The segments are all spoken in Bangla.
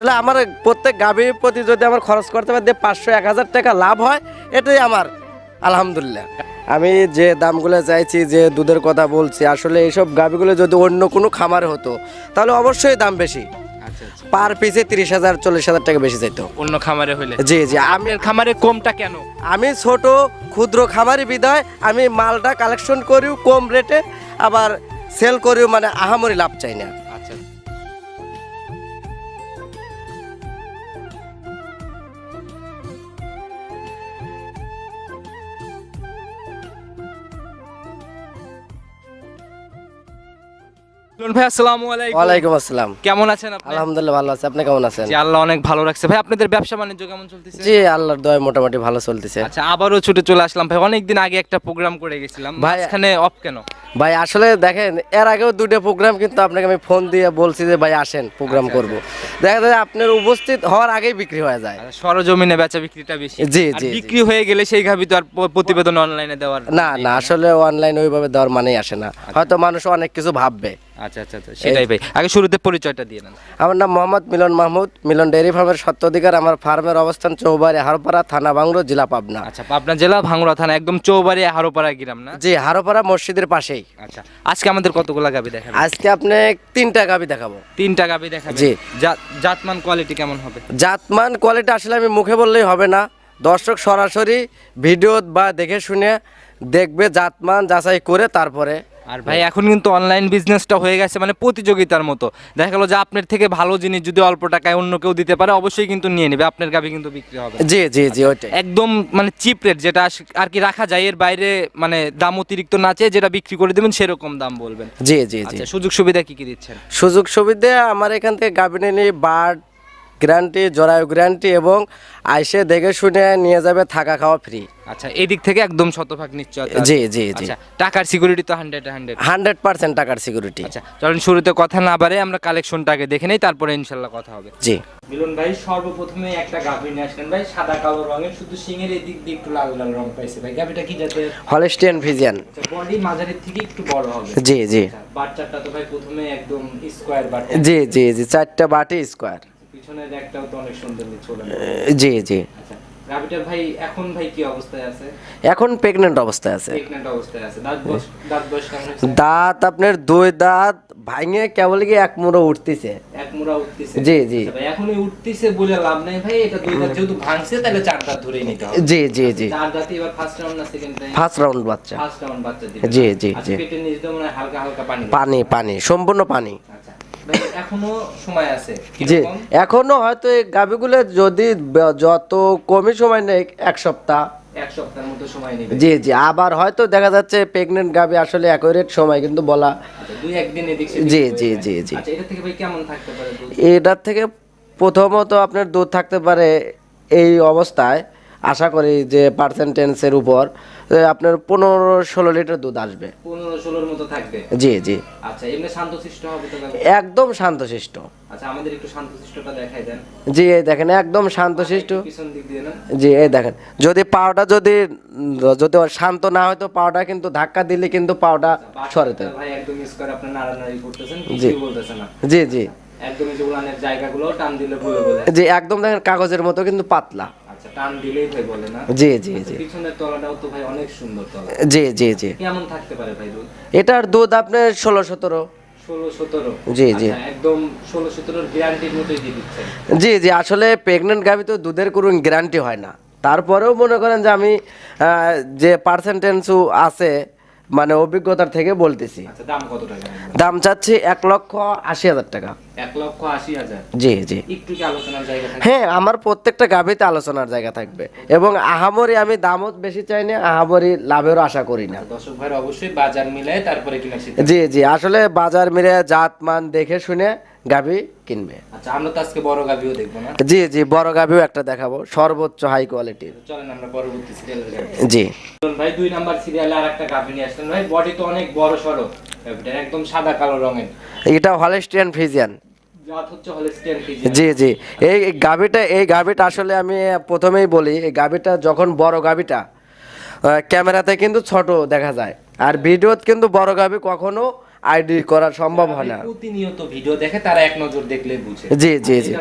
তাহলে আমার প্রত্যেক গাভীর প্রতি যদি আমার খরচ করতে পারি পাঁচশো এক হাজার টাকা লাভ হয় এটাই আমার আলহামদুলিল্লাহ। আমি যে দামগুলো চাইছি যে দুধের কথা বলছি আসলে এইসব গাভীগুলো যদি অন্য কোনো খামারে হতো তাহলে অবশ্যই দাম বেশি। আচ্ছা আচ্ছা। পার পিসে তিরিশ হাজার চল্লিশ হাজার টাকা বেশি চাইতো। অন্য খামারে হইলে? জি জি আমি খামারে কমটা কেন? আমি ছোট ক্ষুদ্র খামারি বিদায় আমি মালটা কালেকশন করিও কম রেটে আবার সেল করিও মানে আহামরি লাভ চাই না। ভাই আসসালামু আলাইকুম। ওয়ালাইকুম আসসালাম। কেমন আছেন আপনি? আলহামদুলিল্লাহ ভালো আছে। আপনি কেমন আছেন? জি আল্লাহ অনেক ভালো রাখছে। ভাই আপনাদের ব্যবসা বাণিজ্য কেমন চলতেছে? জি আল্লাহর দয় মোটামুটি ভালো চলতেছে। আচ্ছা আবারও ছুটে চলে আসলাম। ভাই আগে একটা প্রোগ্রাম করে গেছিলাম। ভাই- অফ কেন? ভাই আসলে দেখেন এর আগেও দুটো প্রোগ্রাম কিন্তু আপনাকে আমি ফোন দিয়ে বলছি যে ভাই আসেন প্রোগ্রাম আচ্ছা, করব। দেখা যায় আপনার উপস্থিত হওয়ার আগেই বিক্রি হয়ে যায়। আচ্ছা, সরজমিনে বেচা বিক্রিটা বেশি। জি, জি। বিক্রি হয়ে গেলে সেই তো আর প্রতিবেদন অনলাইনে দেওয়ার না না আসলে অনলাইন ওইভাবে দেওয়ার মানেই আসে না। হয়তো মানুষ অনেক কিছু ভাববে। আচ্ছা আচ্ছা আচ্ছা সেটাই ভাই। আগে শুরুতে পরিচয়টা দিয়ে নেন। আমার নাম মোহাম্মদ মিলন মাহমুদ। মিলন ডেয়ারি ফার্মের সত্ত্বাধিকার আমার ফার্মের অবস্থান চৌবাড়ি হারপাড়া থানা বাংলো জেলা পাবনা। আচ্ছা পাবনা জেলা ভাঙ্গুড়া থানা একদম চৌবাড়ি হারোপাড়া গ্রাম না? জি হারোপাড়া মসজিদের পাশেই। আচ্ছা আজকে আমাদের কতগুলা গাভি দেখাবেন? আজকে আপনি তিনটা গাবি দেখাবো। তিনটা গাভি দেখাবেন? জি। জাত- জাতমান কোয়ালিটি কেমন হবে? জাতমান কোয়ালিটি আসলে আমি মুখে বললেই হবে না। দর্শক সরাসরি ভিডিও বা দেখে শুনে দেখবে জাতমান যাচাই করে তারপরে আর ভাই এখন কিন্তু অনলাইন বিজনেসটা হয়ে গেছে মানে প্রতিযোগিতার মতো। দেখা গেলো যে আপনার থেকে ভালো জিনিস যদি অল্প টাকায় অন্য কেউ দিতে পারে অবশ্যই কিন্তু নিয়ে নেবে আপনার গাভি কিন্তু বিক্রি হবে। জি জি জি ওইটাই। একদম মানে চিপ রেট যেটা আর কি রাখা যায় এর বাইরে মানে দাম অতিরিক্ত না চেয়ে যেটা বিক্রি করে দেবেন সেরকম দাম বলবেন। জি জি জি। আচ্ছা সুযোগ সুবিধা কি কি দিচ্ছেন? সুযোগ সুবিধা আমার এখান থেকে নিয়ে বার্ড গ্যারান্টি জরায়ু গ্যারান্টি এবং আইসে দেখে শুনে নিয়ে যাবে থাকা খাওয়া ফ্রি আচ্ছা এদিক থেকে একদম শতভাগ নিশ্চয় জি জি জি। আচ্ছা টাকার সিকিউরিটি তো হান্ড্রেড হান্ড্রেড হান্ড্রেড পার্সেন্ট টাকার সিকিউরিটি আচ্ছা চলেন শুরুতে কথা না বাড়ে আমরা কালেকশনটাকে দেখে নেই তারপরে ইনশাল্লাহ কথা হবে। জি। মিলন ভাই সর্বপ্রথমে একটা গাভী নিয়ে আসলেন ভাই সাদা কালো রঙের শুধু সিংয়ের এদিক দিয়ে একটু লাল লাল রং পাইছে ভাই। গাভীটা কি যাতে হলিস্টিয়ান ভিজিয়ান বডি মাঝারির থেকে একটু বড় হবে। জি জি। আচ্ছা, বাচ্চাটা তো ভাই প্রথমে একদম স্কোয়ার বাচ্চা জি জি জি চারটা বাটি স্কোয়ার পিছনের একটাও তো অনেক সুন্দর চলে জি জি। আচ্ছা গাভীটা ভাই এখন ভাই কি অবস্থায় আছে? এখন প্রেগনেন্ট অবস্থায় আছে। প্রেগন্যান্ট অবস্থায় আছে। দাঁত দাঁত কেমন দাঁত আপনার দুই দাঁত ভাঙে কেবল কি এক মুড়ো উঠতেছে। এক মুড়া উঠতেছে। জি, জি। আচ্ছা ভাই এখনই উঠতেছে বলে লাভ নাই ভাই এটা দুই দাঁত যেহেতু ভাঙছে তাহলে চার দাঁত ধরেই নিতে হবে। জি জি জি। চার এবার ফার্স্ট রাউন্ড না সেকেন্ড টাইম ফার্স্ট রাউন্ড বাচ্চা। ফার্স্ট রাউন্ড বাচ্চা দিবে জি, জি, আচ্ছা, জি। পেটের নিচ দিয়ে হালকা হালকা পানি পানি পানি সম্পূর্ণ পানি। আচ্ছা। এখনও সময় আছে জি? এখনও হয়তো এই গাভিগুলো যদি যত কমই সময় নেই এক সপ্তাহ। এক সপ্তাহের মতো সময় নেবে। জি জি। আবার হয়তো দেখা যাচ্ছে প্রেগনেন্ট গাভি আসলে অ্যাকুরেট সময় কিন্তু বলা আচ্ছা দুই একদিন এদিক জি, জি, জি, জি। আচ্ছা এটা থেকে ভাই কেমন থাকতে পারে এটার থেকে প্রথমত আপনার দুধ থাকতে পারে এই অবস্থায় আশা করি যে পার্সেন্টেন্সের উপর আপনার পনেরো ষোলো লিটার দুধ আসবে। পনেরো ষোলোর মতো থাকবে? জি জি। আচ্ছা এমনি শান্তশিষ্ট হবে তো একদম শান্তশিষ্ট। আচ্ছা আমাদের একটু শান্তশিষ্টটা দেখাই দেন। জি এই দেখেন একদম শান্তশিষ্ট। পিছন দিক দিয়ে না? জি এই দেখেন যদি পাওটা যদি যদি শান্ত না হয় তো পাওটা কিন্তু ধাক্কা দিলে কিন্তু পাওটা ভাই একদম আপনি নাড়ানাড়ি করতেছেন জি। না। জি জি। একদম এই যে উলানের জায়গাগুলো টান দিলে বলে বলে জি একদম দেখেন কাগজের মতো কিন্তু পাতলা। আচ্ছা টান দিলেই ভাই বলে না? জি জি জি। পিছনের তলাটাও তো ভাই অনেক সুন্দর তলা। জি জি জি। কেমন থাকতে পারে ভাই দুধ? এটার দুধ আপনার ষোলো সতেরো। জি, জি। আচ্ছা, একদম জি জি আসলে প্রেগনেন্ট গাভি তো দুধের কোনো গ্যারান্টি হয় না। তারপরেও মনে করেন যে আমি যে পার্সেন্টেন্সও আছে মানে অভিজ্ঞতার থেকে বলতেছি। আচ্ছা দাম কত টাকা? দাম চাচ্ছি এক লক্ষ আশি হাজার টাকা। জি জি। হ্যাঁ আমার প্রত্যেকটা গাভিতে আলোচনার জায়গা থাকবে। এবং আহামরি আমি দামও বেশি চাই না আহামরি লাভেরও আশা করি না। দর্শক ভাই অবশ্যই বাজার মিলায় তারপরে কিনা জি জি আসলে বাজার মিলে জাত মান দেখে শুনে গাভি কিনবে। আচ্ছা আমরা তো আজকে বড় গাভিও দেখব না? জি জি বড় গাভিও একটা দেখাবো সর্বোচ্চ হাই কোয়ালিটির চলেন আমরা পরবর্তী সিরিয়ালে জি। ভাই দুই নাম্বার সিরিয়ালে আর একটা গাভি নিয়ে আসলেন। ভাই বডি তো অনেক বড় সড়ো। একদম সাদা কালো রঙের। এটা হলেস্টিয়ান ফিজিয়ান হলিস্টিয়ান ফ্রিজিয়ান জি জি। এই গাভিটা এই গাভিটা আসলে আমি প্রথমেই বলি এই গাভিটা যখন বড় গাভিটা ক্যামেরাতে কিন্তু ছোট দেখা যায়। আর ভিডিওত কিন্তু বড় গাভি কখনো আইডি করা সম্ভব হয় না। প্রতিনিয়ত ভিডিও দেখে তারা এক নজর দেখলে বুঝে। জি জি জি।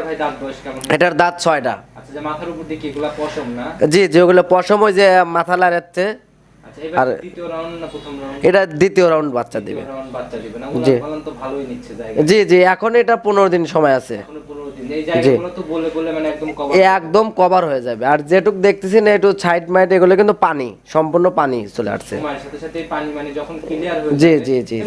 এটার দাঁত ছয়টা। আচ্ছা যে মাথার উপর দিয়ে কি এগুলা পশম না? জি যেগুলো পশম ওই যে মাথা লাগাচ্ছে আর- প্রথম রাউন্ড এটা দ্বিতীয় রাউন্ড বাচ্চা দিবে। জি। জি জি এখন এটা পনেরো দিন সময় আছে। বলে মানে একদম কভার এ একদম কভার হয়ে যাবে। আর যেটুক দেখতেছি না একটু সাইড মাইড এগুলো কিন্তু পানি সম্পূর্ণ পানি চলে আসছে। মানে জি, জি, জি,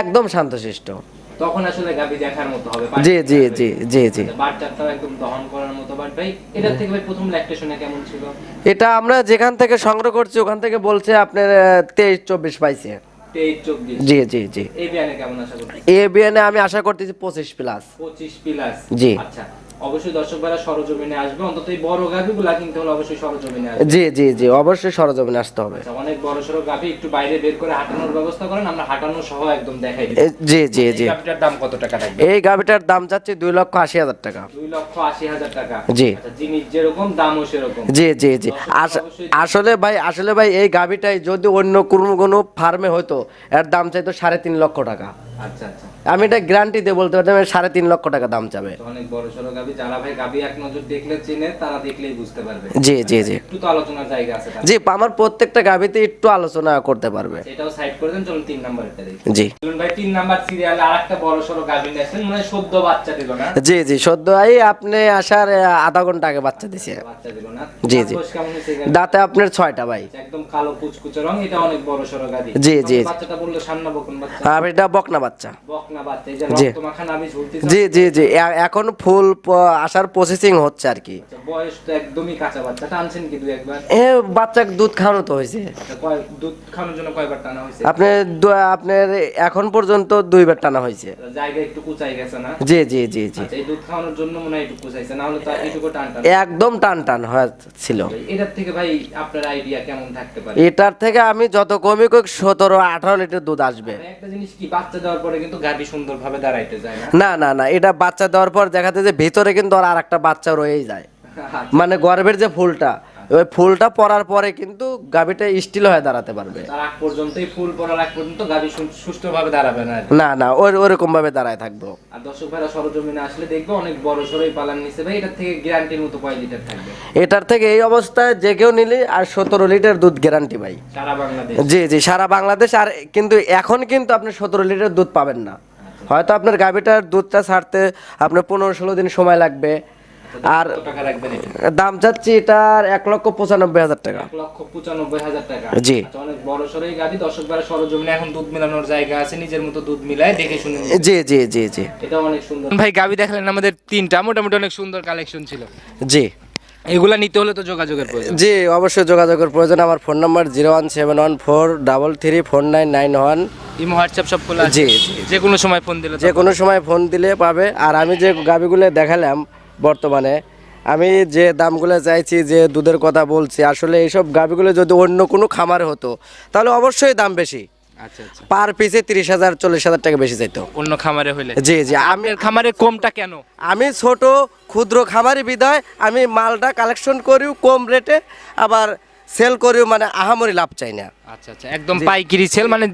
একদম শান্তশিষ্ট। তখন আসলে গাবি দেখার মতো হবে জি জি জি জি জি। বাচ্চাটাও একদম দহন করার মতো বাট ভাই এটা থেকে ভাই প্রথম ল্যাকটেশনে কেমন ছিল? এটা আমরা যেখান থেকে সংগ্রহ করছি ওখান থেকে বলছে আপনার তেইশ চব্বিশ পাইছে। জি জি জি। এ বিয়ানে আমি আশা করতেছি পঁচিশ প্লাস পঁচিশ প্লাস জি। আচ্ছা অবশ্যই দর্শক ভাইরা সরজমিনে আসবে। অন্তত এই বড় গাভিগুলা কিনতে হলে অবশ্যই সরজমিনে আসবে। জি জি জি অবশ্যই সরজমিনে আসতে হবে। আচ্ছা, অনেক বড় সড়ো গাভি একটু বাইরে বের করে হাঁটানোর ব্যবস্থা করেন আমরা হাঁটানো সহ একদম দেখাই দিই জি জি জি। গাভিটার দাম কত টাকা থাকবে? এই গাভিটার দাম যাচ্ছে দুই লক্ষ আশি হাজার টাকা। দুই লক্ষ আশি হাজার টাকা। জি। আচ্ছা জিনিস যেরকম দামও সেরকম। জি জি জি। আস- আসলে ভাই আসলে ভাই এই গাভিটাই যদি অন্য কোনো কোনো ফার্মে হতো এর দাম চাইতো সাড়ে তিন লক্ষ টাকা। আচ্ছা আচ্ছা। আমি এটা গ্যারান্টি দিয়ে বলতে পারতাম সাড়ে তিন লক্ষ টাকা দাম চাবে। অনেক বড় সড়ো গাভি যারা ভাই গাভি এক নজর দেখলে চিনে তারা দেখলেই বুঝতে পারবে। জি জি জি। একটু তো আলোচনার জায়গা আছে জি আমার প্রত্যেকটা গাভিতে একটু আলোচনা করতে পারবে। এটাও সাইড করে দেন চলুন তিন নাম্বারটা দেখি। জি। বলুন ভাই তিন নাম্বার সিরিয়ালে বড় সড়ো গাভি নিয়েছেন মানে সদ্য বাচ্চা দিল না। জি জি সদ্য এই আপনি আসার আধা ঘণ্টা আগে বাচ্চা দিছে। বাচ্চা দিল না। জি, জি। দাঁতে আপনার ছয়টা ভাই। একদম কালো কুচকুচে রং এটা অনেক বড় সড়ো গাভি। জি, জি। বাচ্চাটা বলল সান্না বকুন বাচ্চা। আর এটা বকনা বাচ্চা। বকনা জি। জি জি এখন ফুল আসার প্রসেসিং হচ্ছে আর কি। আচ্ছা, বয়স তো একদমই কাঁচা বাচ্চা। টানছেন কি দুই একবার? এ বাচ্চা দুধ খাওয়ানো তো হয়েছে। আচ্ছা, দুধ খাওয়ানোর জন্য কয়বার টানা হয়েছে? আপনি আপনার এখন পর্যন্ত দুইবার টানা হয়েছে। জায়গা একটু কুচাই গেছে না? জি জি জি জি। আচ্ছা এই দুধ খাওয়ানোর জন্য মনে হয় একটু কুচাইছে না হলে তো এইটুকু টান টান। একদম টান টান হয়েছিল। এটার থেকে ভাই আপনার আইডিয়া কেমন থাকতে পারে? এটার থেকে আমি যত কমই সতেরো আঠারো লিটার দুধ আসবে। একটা জিনিস কি বাচ্চা দেওয়ার পরে কিন্তু গাভী সুন্দরভাবে দাঁড়াইতে যায় না? না না না এটা বাচ্চা দেওয়ার পর যে ভিতরে কিন্তু আর একটা বাচ্চা রয়েই যায়। আচ্ছা, মানে গর্ভের যে ফুলটা ওই ফুলটা পরার পরে কিন্তু গাভিটা স্টিল হয়ে দাঁড়াতে পারবে। আগ পর্যন্তই ফুল পড়ার আগ পর্যন্ত গাভী সুষ্ঠুভাবে দাঁড়াবে না না না ওই ওরকম ভাবে দাঁড়ায় থাকব। আর দর্শক ভাইরা সরজমিনে আসলে দেখবে অনেক বড় সড়ই পালান নিচে। ভাই এটার থেকে গ্যারান্টির মতো কয় লিটার থাকবে? এটার থেকে এই অবস্থায় যে কেউ নিলে আর সতেরো লিটার দুধ গ্যারান্টি ভাই। সারা বাংলাদেশ? জি জি সারা বাংলাদেশ। আর কিন্তু এখন কিন্তু আপনি সতেরো লিটার দুধ পাবেন না। হয়তো আপনার গাভিটার দুধটা ছাড়তে আপনার পনেরো ষোলো দিন সময় লাগবে। আর কত টাকা এটা? দাম চাচ্ছি এটার এক লক্ষ পঁচানব্বই হাজার টাকা। এক লক্ষ পঁচানব্বই হাজার টাকা। জি। আচ্ছা, অনেক বড় গাভী দর্শক সরজমিনে এখন দুধ মেলানোর জায়গা আছে নিজের মতো দুধ মিলায় দেখে শুনে জি জি জি জি। এটা অনেক সুন্দর। ভাই গাবি দেখালেন আমাদের তিনটা মোটামুটি অনেক সুন্দর কালেকশন ছিল। জি। এগুলা নিতে হলে তো যোগাযোগের প্রয়োজন। জি অবশ্যই যোগাযোগের প্রয়োজন। আমার phone number zero one seven one four double three four nine nine one imo WhatsApp সব খোলা জি, জি। যে কোনো সময় ফোন দিলে যে কোনো সময় ফোন দিলে পাবে। আর আমি যে গাবিগুলো দেখালাম বর্তমানে আমি যে দামগুলো চাইছি যে দুধের কথা বলছি আসলে এইসব গাবিগুলো যদি অন্য কোনো খামারে হতো তাহলে অবশ্যই দাম বেশি। আচ্ছা আচ্ছা। পার পিসে তিরিশ হাজার চল্লিশ হাজার টাকা বেশি চাইতো। অন্য খামারে হইলে? জি জি আমি খামারে কমটা কেন? আমি ছোট ক্ষুদ্র খামারি বিদায় আমি মালটা কালেকশন করিও কম রেটে আবার সেল করিও মানে আহামরি লাভ চাই না। আচ্ছা আচ্ছা একদম পাইকারি সেল মানে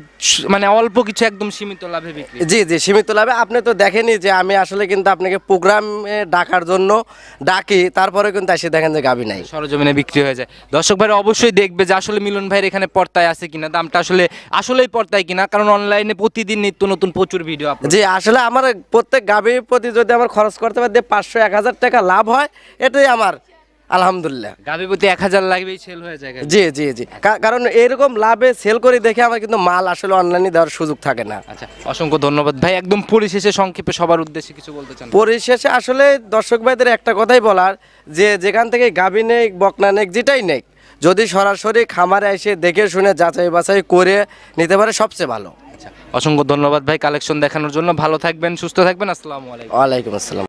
মানে অল্প কিছু একদম সীমিত লাভে বিক্রি। জি জি সীমিত লাভে। আপনি তো দেখেনি যে আমি আসলে কিন্তু আপনাকে প্রোগ্রামে ডাকার জন্য ডাকি তারপরে কিন্তু এসে দেখেন যে গাবি নাই। সরজমিনে বিক্রি হয়ে যায়। দর্শক ভাইরা অবশ্যই দেখবে যে আসলে মিলন ভাইয়ের এখানে পর্তায় আছে কিনা দামটা আসলে আসলেই পর্তায় কিনা কারণ অনলাইনে প্রতিদিন নিত্য নতুন প্রচুর ভিডিও জি আসলে আমার প্রত্যেক গাবির প্রতি যদি আমার খরচ করতে পারি পাঁচশো এক হাজার টাকা লাভ হয় এটাই আমার আলহামদুলিল্লাহ। প্রতি এক হাজার লাগবেই সেল হয়ে যায় জি জি জি। কারণ এরকম লাভে সেল করে দেখে আমার কিন্তু মাল আসলে অনলাইনে দেওয়ার সুযোগ থাকে না। আচ্ছা অসংখ্য ধন্যবাদ। ভাই একদম পরিশেষে সংক্ষেপে সবার উদ্দেশ্যে কিছু বলতে চান। পরিশেষে আসলে দর্শক ভাইদের একটা কথাই বলার যে যেখান থেকে গাবি নেই বকনা নেই যেটাই নেই যদি সরাসরি খামারে এসে দেখে শুনে যাচাই বাছাই করে নিতে পারে সবচেয়ে ভালো। আচ্ছা অসংখ্য ধন্যবাদ ভাই কালেকশন দেখানোর জন্য। ভালো থাকবেন সুস্থ থাকবেন। আসসালামু আলাইকুম। ওয়ালাইকুম আসসালাম।